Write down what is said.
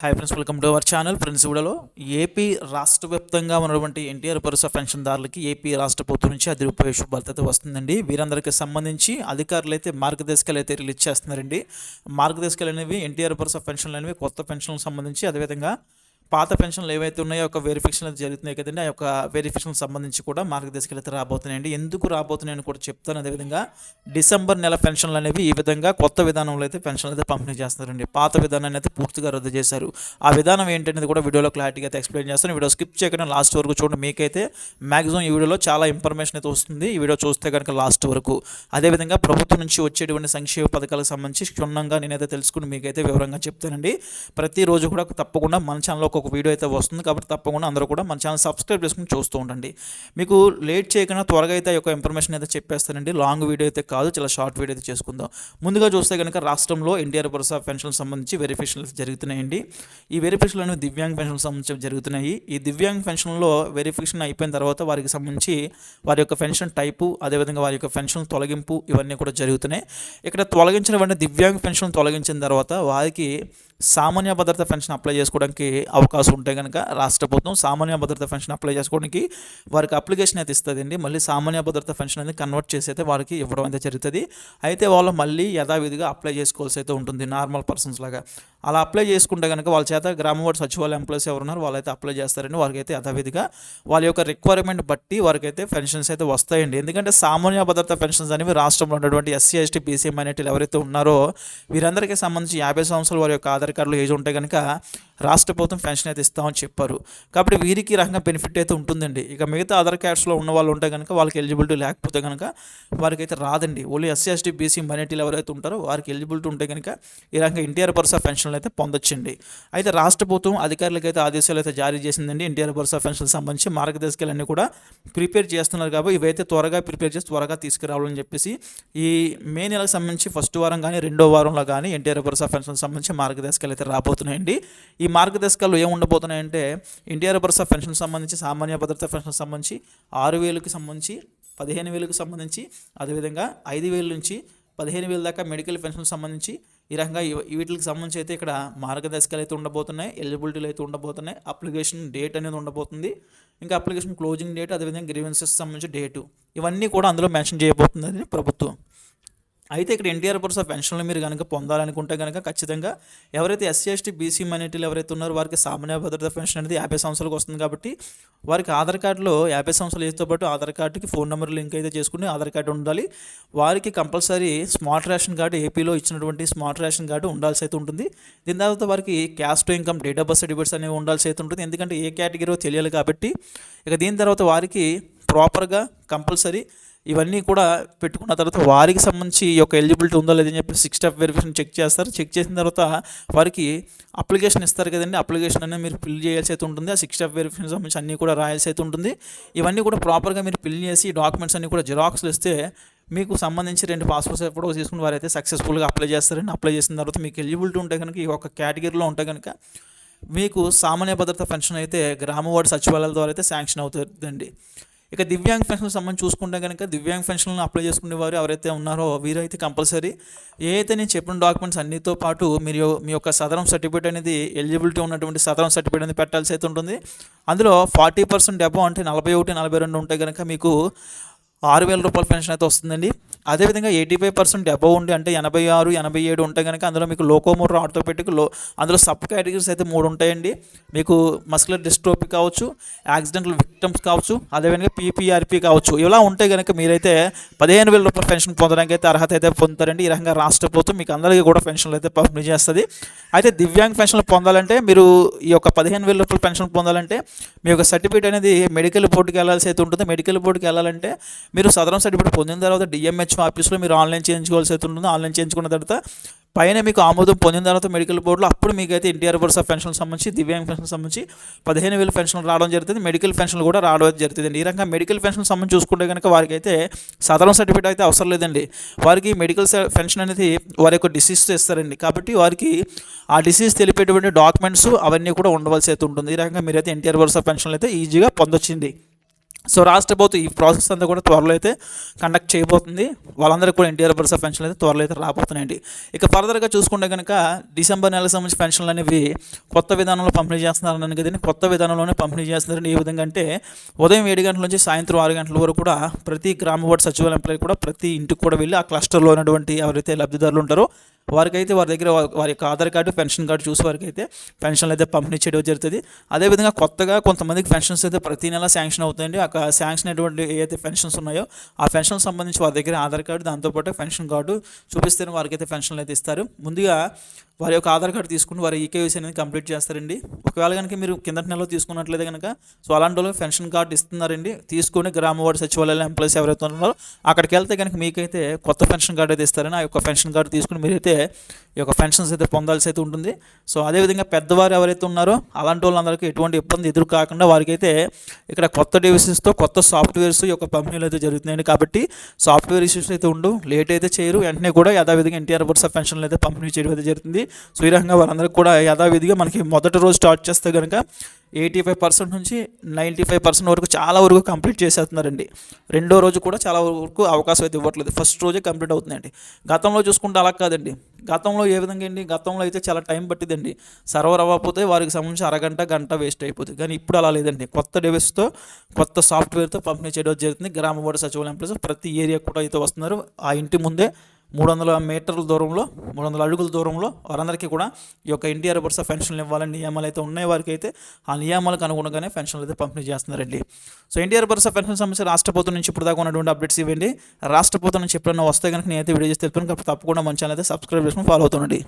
Hi friends welcome to our channel friends ఇవిడలో AP రాష్ట్ర వ్యాప్తంగా ఉన్నటువంటి ఎన్టీఆర్ భరోసా పెన్షన్దారులకి ఏపీ రాష్ట్ర ప్రభుత్వం నుంచి అది రూపాయి శుభార్త అయితే వస్తుందండి. వీరందరికీ సంబంధించి అధికారులు అయితే మార్గదర్శకాలు అయితే రిలీజ్ చేస్తున్నారండి. మార్గదర్శకాలు అనేవి ఎన్టీఆర్ భరోసా పెన్షన్లు అనేవి కొత్త పెన్షన్లకు సంబంధించి అదేవిధంగా పాత పెన్షన్లు ఏవైతే ఉన్నాయో ఒక వెరిఫికేషన్ అయితే జరుగుతున్నాయి కదండి. ఆ యొక్క వెరిఫికేషన్ సంబంధించి కూడా మార్గదర్శకాలు అయితే రాబోతున్నాయండి. ఎందుకు రాబోతున్నాయని కూడా చెప్తాను. అదేవిధంగా డిసెంబర్ నెల పెన్షన్లు అనేవి ఈ విధంగా కొత్త విధానంలో అయితే పెన్షన్లు అయితే పంపిణీ చేస్తున్నారండి. పాత విధానాన్ని అయితే పూర్తిగా రద్దు చేశారు. ఆ విధానం ఏంటనేది కూడా వీడియోలో క్లారిటీగా అయితే ఎక్స్ప్లెయిన్ చేస్తాను. వీడియో స్కిప్ చేయకుండా లాస్ట్ వరకు చూడండి. మీకైతే మ్యాక్సిమం ఈ వీడియోలో చాలా ఇన్ఫర్మేషన్ అయితే వస్తుంది. ఈ వీడియో చూస్తే కనుక లాస్ట్ వరకు. అదేవిధంగా ప్రభుత్వం నుంచి వచ్చేటువంటి సంక్షేమ పథకాలకు సంబంధించి క్షుణ్ణంగా నేనైతే తెలుసుకుని మీకైతే వివరంగా చెప్తానండి. ప్రతిరోజు కూడా తప్పకుండా మన ఛానల్లో ఒక వీడియో అయితే వస్తుంది కాబట్టి తప్పకుండా అందరూ కూడా మన ఛానల్ సబ్స్క్రైబ్ చేసుకుని చూస్తూ ఉండండి. మీకు లేట్ చేయకుండా త్వరగా అయితే ఒక యొక్క ఇన్ఫర్మేషన్ అయితే చెప్పేస్తానండి. లాంగ్ వీడియో అయితే కాదు చాలా షార్ట్ వీడియో అయితే చేసుకుందాం. ముందుగా చూస్తే కనుక రాష్ట్రంలో ఎన్టీఆర్ భరోసా పెన్షన్ సంబంధించి వెరిఫికేషన్లు జరుగుతున్నాయండి. ఈ వెరిఫికేషన్లు అనేవి దివ్యాంగ్ పెన్షన్ సంబంధించి జరుగుతున్నాయి. ఈ దివ్యాంగ్ పెన్షన్లో వెరిఫికేషన్ అయిపోయిన తర్వాత వారికి సంబంధించి వారి యొక్క పెన్షన్ టైపు అదేవిధంగా వారి యొక్క పెన్షన్ తొలగింపు ఇవన్నీ కూడా జరుగుతున్నాయి. ఇక్కడ తొలగించిన వెంటనే దివ్యాంగ్ పెన్షన్ తొలగించిన తర్వాత వారికి సామాన్య భద్రత పెన్షన్ అప్లై చేసుకోవడానికి అవకాశం ఉంటే కనుక రాష్ట్ర ప్రభుత్వం సామాన్య భద్రత పెన్షన్ అప్లై చేసుకోవడానికి వారికి అప్లికేషన్ అయితే ఇస్తుందండి. మళ్ళీ సామాన్య భద్రత పెన్షన్ అనేది కన్వర్ట్ చేసి అయితే వారికి ఇవ్వడం అయితే జరుగుతుంది. అయితే వాళ్ళు మళ్ళీ యథావిధిగా అప్లై చేసుకోవాల్సి అయితే ఉంటుంది. నార్మల్ పర్సన్స్ లాగా. అలా అప్లై చేసుకుంటే కనుక వాళ్ళ చేత గ్రామ వార్డు సచివాలయ ఎంప్లాయీస్ ఎవరున్నారు వాళ్ళైతే అప్లై చేస్తారండి వారికి అయితే యథావిధిగా వాళ్ళ యొక్క రిక్వైర్మెంట్ బట్టి వారికి అయితే పెన్షన్స్ అయితే వస్తాయండి. ఎందుకంటే సామాన్య భద్రత పెన్షన్స్ అనేవి రాష్ట్రంలో ఉన్నటువంటి ఎస్సీ ఎస్టీ బీసీ మైనార్టీలు ఎవరైతే ఉన్నారో వీరందరికీ సంబంధించి యాభై సంవత్సరాల వారి యొక్క ఆధార్ కార్డులో ఏజ్ ఉంటే కనుక రాష్ట్ర ప్రభుత్వం పెన్షన్ అయితే ఇస్తామని చెప్పారు. కాబట్టి వీరికి రకంగా బెనిఫిట్ అయితే ఉంటుందండి. ఇక మిగతా ఆధార్ క్యాస్ట్లో ఉన్న వాళ్ళు ఉంటే కనుక వాళ్ళకి ఎలిజిబిలిటీ లేకపోతే కనుక వారికి అయితే రాదండి. ఓన్లీ ఎస్సీ ఎస్టీ బీసీ మైనార్టీలు ఎవరైతే ఉంటారో వారికి ఎలిజిబిలిటీ ఉంటే కనుక ఈ రకంగా ఎన్టీఆర్ భరోసా పెన్షన్లు అయితే పొందొచ్చండి. అయితే రాష్ట్ర ప్రభుత్వం అధికారులకు అయితే ఆదేశాలు అయితే జారీ చేసిందండి. ఎన్టీఆర్ భరోసా పెన్షన్ సంబంధించి మార్గదర్శకాలన్నీ కూడా ప్రిపేర్ చేస్తున్నారు కాబట్టి ఇవైతే త్వరగా ప్రిపేర్ చేసి త్వరగా తీసుకురావాలని చెప్పేసి ఈ మే నెలకు సంబంధించి ఫస్ట్ వారం కానీ రెండో వారంలో కానీ ఎన్టీఆర్ భరోసా పెన్షన్ సంబంధించి మార్గదర్శకాలు అయితే రాబోతున్నాయండి. ఈ ఈ మార్గదర్శకాలు ఏం ఉండబోతున్నాయంటే ఎన్టీఆర్ ఆఫ్ పెన్షన్ సంబంధించి సామాన్య భద్రత పెన్షన్ సంబంధించి ఆరు వేలకు సంబంధించి పదిహేను వేలకు సంబంధించి అదేవిధంగా ఐదు వేల నుంచి పదిహేను వేల దాకా మెడికల్ పెన్షన్ సంబంధించి ఈ రకంగా వీటికి సంబంధించి అయితే ఇక్కడ మార్గదర్శకాలు అయితే ఉండబోతున్నాయి ఎలిజిబిలిటీలు అయితే ఉండబోతున్నాయి అప్లికేషన్ డేట్ అనేది ఉండబోతుంది. ఇంకా అప్లికేషన్ క్లోజింగ్ డేట్ అదేవిధంగా గ్రీవెన్సెస్ సంబంధించి డేటు. ఇవన్నీ కూడా అందులో మెన్షన్ చేయబోతుంది ప్రభుత్వం. అయితే ఇక్కడ ఎన్టీఆర్ భరోసా పెన్షన్లు మీరు కనుక పొందాలనుకుంటే కనుక ఖచ్చితంగా ఎవరైతే ఎస్సీ ఎస్టీ బీసీ మైనార్టీలు ఎవరైతే ఉన్నారో వారికి సామాన్య భద్రత పెన్షన్ అనేది యాభై సంవత్సరాలకు వస్తుంది కాబట్టి వారికి ఆధార్ కార్డులో యాభై సంవత్సరాలు ఏజ్తో పాటు ఆధార్ కార్డుకి ఫోన్ నెంబర్ లింక్ అయితే చేసుకుని ఆధార్ కార్డు ఉండాలి. వారికి కంపల్సరీ స్మార్ట్ రేషన్ కార్డు ఏపీలో ఇచ్చినటువంటి స్మార్ట్ రేషన్ కార్డు ఉండాల్సి అయితే ఉంటుంది. దీని తర్వాత వారికి caste to income date of birth certificates అనేవి ఉండాల్సి అయితే ఉంటుంది. ఎందుకంటే ఏ కేటగిరీలో తెలియాలి కాబట్టి ఇక దీని తర్వాత వారికి ప్రాపర్గా కంపల్సరీ ఇవన్నీ కూడా పెట్టుకున్న తర్వాత వారికి సంబంధించి ఈ యొక్క ఎలిజిబిలిటీ ఉందో లేదని చెప్పి సిక్స్ స్టెప్ వెరిఫికేషన్ చెక్ చేస్తారు. చెక్ చేసిన తర్వాత వారికి అప్లికేషన్ ఇస్తారు కదండి. అప్లికేషన్ అనేది మీరు ఫిల్ చేయాల్సి అయితే ఉంటుంది. ఆ సిక్స్ స్టెప్ వెరిఫికేషన్ సంబంధించి అన్నీ కూడా రాయాల్సి అయితే ఉంటుంది. ఇవన్నీ కూడా ప్రాపర్గా మీరు ఫిల్ చేసి డాక్యుమెంట్స్ అన్నీ కూడా జిరాక్స్లు ఇస్తే మీకు సంబంధించి రెండు పాస్పోర్ట్స్ ఫోటోస్ తీసుకుని వారైతే సక్సెస్ఫుల్గా అప్లై చేస్తారండి అప్లై చేసిన తర్వాత మీకు ఎలిజిబిలిటీ ఉంటే కనుక ఈ ఒక కేటగిరీలో ఉంటే కనుక మీకు సామాన్య భద్రత పెన్షన్ అయితే గ్రామ సచివాలయాల ద్వారా అయితే శాంక్షన్ అవుతుందండి. ఇక దివ్యాంగ్ పెన్షన్ సంబంధించి చూసుకుంటే కనుక దివ్యాంగ్ పెన్షన్లను అప్లై చేసుకునే వారు ఎవరైతే ఉన్నారో వీరైతే కంపల్సరీ. ఏదైతే నేను చెప్పిన డాక్యుమెంట్స్ అన్నితో పాటు మీరు మీ యొక్క సదరం సర్టిఫికేట్ అనేది ఎలిజిబిలిటీ ఉన్నటువంటి సదరం సర్టిఫికేట్ అనేది పెట్టాల్సి అయితే ఉంటుంది. అందులో ఫార్టీ పర్సెంట్ డెబో అంటే నలభై ఒకటి నలభై రెండు ఉంటే కనుక మీకు ఆరు వేల రూపాయల పెన్షన్ అయితే వస్తుందండి. అదేవిధంగా ఎయిటీ ఫైవ్ పర్సెంట్ అబవ్ ఉండి అంటే ఎనభై ఆరు ఎనభై ఏడు ఉంటే కనుక అందులో మీకు లోకోమోటర్ ఆర్థోపెటిక్లో అందులో సబ్ కేటగిరీస్ అయితే మూడు ఉంటాయండి. మీకు మస్కులర్ డిస్ట్రోపీ కావచ్చు యాక్సిడెంటల్ విక్టమ్స్ కావచ్చు అదేవిధంగా పీపీఆర్పీ కావచ్చు. ఇలా ఉంటే కనుక మీరైతే పదిహేను వేల రూపాయల పెన్షన్ పొందడానికి అయితే అర్హత అయితే పొందుతారండి. ఈ రకంగా రాష్ట్ర ప్రభుత్వం మీకు అందరికీ కూడా పెన్షన్లు అయితే పంపిణీ చేస్తుంది. అయితే దివ్యాంగ్ పెన్షన్లు పొందాలంటే మీరు ఈ యొక్క పదిహేను వేల రూపాయల పెన్షన్ పొందాలంటే మీ యొక్క సర్టిఫికేట్ అనేది మెడికల్ బోర్డుకి వెళ్ళాల్సి అయితే ఉంటుంది. మెడికల్ బోర్డుకి వెళ్ళాలంటే మీరు సదరం సర్టిఫికేట్ పొందిన తర్వాత డిఎంహెచ్ ఆఫీస్లో మీరు ఆన్లైన్ చేయించుకోవాల్సి అయితే ఉంటుంది. ఆన్లైన్ చేయించుకున్న తర్వాత పైన మీకు ఆమోదం పొందిన తర్వాత మెడికల్ బోర్డులో అప్పుడు మీకు అయితే ఎన్టీఆర్ ఆఫ్ పెన్షన్ సంబంధించి దివ్యాంగ్ పెన్షన్ సంబంధించి పదిహేను వేల పెన్షన్ రావడం జరుగుతుంది. మెడికల్ పెన్షన్ కూడా రావడం జరుగుతుంది. ఈ రకంగా మెడికల్ పెన్షన్ సంబంధించి చూసుకుంటే కనుక వారికి అయితే సాధారణ సర్టిఫికేట్ అయితే అవసరం లేదండి. వారికి మెడికల్ పెన్షన్ అనేది వారి యొక్క డిసీజ్ ఇస్తారండి కాబట్టి వారికి ఆ డిసీజ్ తెలిపేటువంటి డాక్యుమెంట్స్ అవన్నీ కూడా ఉండవలసి అయితే ఉంటుంది. ఈ రకంగా మీరైతే ఎన్టీఆర్ భరోసా పెన్షన్లు అయితే ఈజీగా పొందొచ్చింది సో రాష్ట్ర ప్రభుత్వం ఈ ప్రాసెస్ అంతా కూడా త్వరలో అయితే కండక్ట్ చేయబోతుంది. వాళ్ళందరికీ కూడా ఎన్టీఆర్ భరోసా పెన్షన్లు అయితే త్వరలో అయితే రాబోతున్నాయండి. ఇక ఫర్దర్గా చూసుకుంటే కనుక డిసెంబర్ నెలకు సంబంధించి పెన్షన్లు అనేవి కొత్త విధానంలో పంపిణీ చేస్తున్నారని కదండి. కొత్త విధానంలోనే పంపిణీ చేస్తున్నారని ఏ విధంగా అంటే ఉదయం ఏడు గంటల నుంచి సాయంత్రం ఆరు గంటల వరకు కూడా ప్రతి గ్రామ వార్డు సచివాలయం ఎంప్లాయీ కూడా ప్రతి ఇంటికి కూడా వెళ్ళి ఆ క్లస్టర్లో ఉన్నటువంటి ఎవరైతే లబ్ధిదారులు ఉంటారో వారికైతే వారి దగ్గర వారి యొక్క ఆధార్ కార్డు పెన్షన్ కార్డు చూసి వారికి అయితే పెన్షన్లు అయితే పంపిణీ చేయడం జరుగుతుంది. అదేవిధంగా కొత్తగా కొంతమందికి పెన్షన్స్ అయితే ప్రతి నెల శాంక్షన్ అవుతాయండి. ఆ శాంక్షన్ అయినటువంటి ఏదైతే పెన్షన్స్ ఉన్నాయో ఆ పెన్షన్ సంబంధించి వారి దగ్గర ఆధార్ కార్డు దాంతోపాటు పెన్షన్ కార్డు చూపిస్తేనే వారికైతే పెన్షన్లు అయితే ఇస్తారు. ముందుగా వారి యొక్క ఆధార్ కార్డు తీసుకుని వారి ఈకేవీసీ అనేది కంప్లీట్ చేస్తారండి. ఒకవేళ కనుక మీరు కిందటి నెలలో తీసుకున్నట్లయితే కనుక సో అలాంటి వాళ్ళకి పెన్షన్ కార్డు ఇస్తున్నారండి. తీసుకొని గ్రామ వార్డు సచివాలయాల ఎంప్లాయీస్ ఎవరైతే ఉన్నారో అక్కడికి వెళ్తే కనుక మీకైతే కొత్త పెన్షన్ కార్డు అయితే ఇస్తారని ఆ యొక్క పెన్షన్ కార్డు తీసుకుని మీరైతే ఈ యొక్క పెన్షన్స్ అయితే పొందాల్సి అయితే ఉంటుంది. సో అదేవిధంగా పెద్దవారు ఎవరైతే ఉన్నారో అలాంటి వాళ్ళందరికీ ఎటువంటి ఇబ్బంది ఎదురు కాకుండా వారికైతే ఇక్కడ కొత్త డివిజన్స్తో కొత్త సాఫ్ట్వేర్స్ ఈ యొక్క పంపిణీలు అయితే జరుగుతున్నాయండి. కాబట్టి సాఫ్ట్వేర్ ఇష్యూస్ అయితే ఉండు లేట్ అయితే చేయరు. వెంటనే కూడా యథావిధంగా ఎన్టీఆర్ బర్స్ పెన్షన్లు అయితే పంపిణీ చేయడం అయితే జరుగుతుంది. సో ఈ రకంగా వారందరికీ కూడా యథావిధిగా మనకి మొదటి రోజు స్టార్ట్ చేస్తే కనుక ఎయిటీ ఫైవ్ పర్సెంట్ నుంచి నైంటీ ఫైవ్ పర్సెంట్ వరకు చాలా వరకు కంప్లీట్ చేసేస్తున్నారండి. రెండో రోజు కూడా చాలా వరకు అవకాశం అయితే ఇవ్వట్లేదు. ఫస్ట్ రోజే కంప్లీట్ అవుతుందండి గతంలో చూసుకుంటే అలా కాదండి. గతంలో ఏ విధంగా అండి? గతంలో అయితే చాలా టైం పట్టిందండి సర్వర్ అవ్వకపోతే వారికి సంబంధించి అరగంట గంట వేస్ట్ అయిపోతుంది. కానీ ఇప్పుడు అలా లేదండి. కొత్త డివైస్తో కొత్త సాఫ్ట్వేర్తో పంపిణీ చేయడం జరుగుతుంది గ్రామ వార్డు సచివాలయం ప్రతి ఏరియా కూడా అయితే వస్తున్నారు. ఆ ఇంటి ముందే మూడు వందల మీటర్ల దూరంలో మూడు వందల అడుగుల దూరంలో వారందరికీ కూడా ఈ యొక్క ఎన్టీఆర్ బర్స పెన్షన్లు ఇవ్వాలని నియమాలు అయితే ఉన్నాయి. వారికి అయితే ఆ నియమాలకు అనుగుణంగానే పెన్షన్లు అయితే పంపిణీ చేస్తున్నారండి సో ఎన్టీఆర్ బర్స పెన్షన్ సమస్య రాష్ట్ర ప్రభుత్వం నుంచి ఇప్పుడు దాకా ఉన్నటువంటి అప్డేట్స్ ఇవ్వండి. రాష్ట్ర ప్రభుత్వం నుంచి ఎప్పుడైనా వస్తే కనుక నేనైతే వీడియో చేసి తెలుపుతాను. తప్పకుండా మన ఛానల్ అయితే సబ్స్క్రైబ్ చేసుకుని ఫాలో అవుతుండండి.